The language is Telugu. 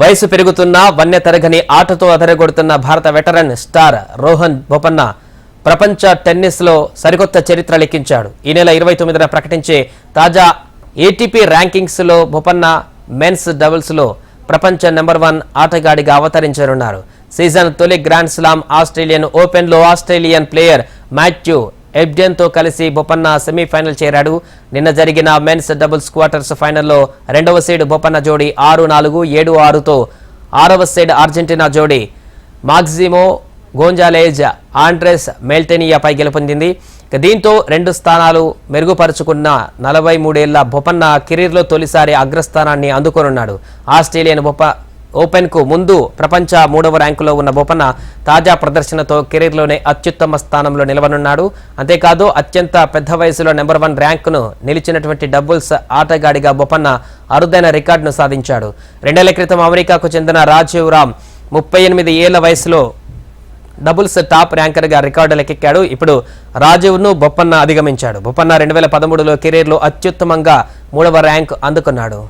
వయసు పెరుగుతున్న వన్య తరగని ఆటతో అదరగొడుతున్న భారత వెటరన్ స్టార్ రోహన్ బొపన్న ప్రపంచ టెన్నిస్లో సరికొత్త చరిత్ర లెక్కించాడు. ఈ నెల ఇరవై తొమ్మిదిన ప్రకటించే తాజా ఏటీపీ ర్యాంకింగ్స్లో బొపన్న మెన్స్ డబుల్స్లో ప్రపంచ నెంబర్ వన్ ఆటగాడిగా అవతరించనున్నారు. సీజన్ తొలి గ్రాండ్ స్లామ్ ఆస్ట్రేలియన్ ఓపెన్లో ఆస్ట్రేలియన్ ప్లేయర్ మాథ్యూ ఎబ్డెన్తో కలిసి బొపన్న సెమీఫైనల్ చేరాడు. నిన్న జరిగిన మెన్స్ డబుల్స్ క్వార్టర్స్ ఫైనల్లో రెండవ సీడ్ బొపన్న జోడీ ఆరు నాలుగు ఏడు ఆరుతో ఆరవ సీడ్ అర్జెంటీనా జోడీ మాక్సిమో గోంజాలేజ్ ఆండ్రెస్ మెల్టెనియాపై గెలుపొందింది. ఇక దీంతో రెండు స్థానాలు మెరుగుపరుచుకున్న నలభై మూడేళ్ళ బొపన్న కెరీర్లో తొలిసారి అగ్రస్థానాన్ని అందుకోనున్నాడు. ఆస్ట్రేలియన్ బొప్ప ఓపెన్కు ముందు ప్రపంచ మూడవ ర్యాంకులో ఉన్న బొపన్న తాజా ప్రదర్శనతో కెరీర్లోనే అత్యుత్తమ స్థానంలో నిలవనున్నాడు. అంతేకాదు అత్యంత పెద్ద వయసులో నెంబర్ వన్ ర్యాంకును నిలిచినటువంటి డబుల్స్ ఆటగాడిగా బొపన్న అరుదైన రికార్డును సాధించాడు. రెండేళ్ళ క్రితం అమెరికాకు చెందిన రాజీవ్ రామ్ ముప్పై ఎనిమిది ఏళ్ళ వయసులో డబుల్స్ టాప్ ర్యాంకర్గా రికార్డులకెక్కాడు. ఇప్పుడు రాజీవ్ను బొప్పన్న అధిగమించాడు. బొప్పన్న రెండు వేల పదమూడులో కెరీర్లో అత్యుత్తమంగా మూడవ ర్యాంక్ అందుకున్నాడు.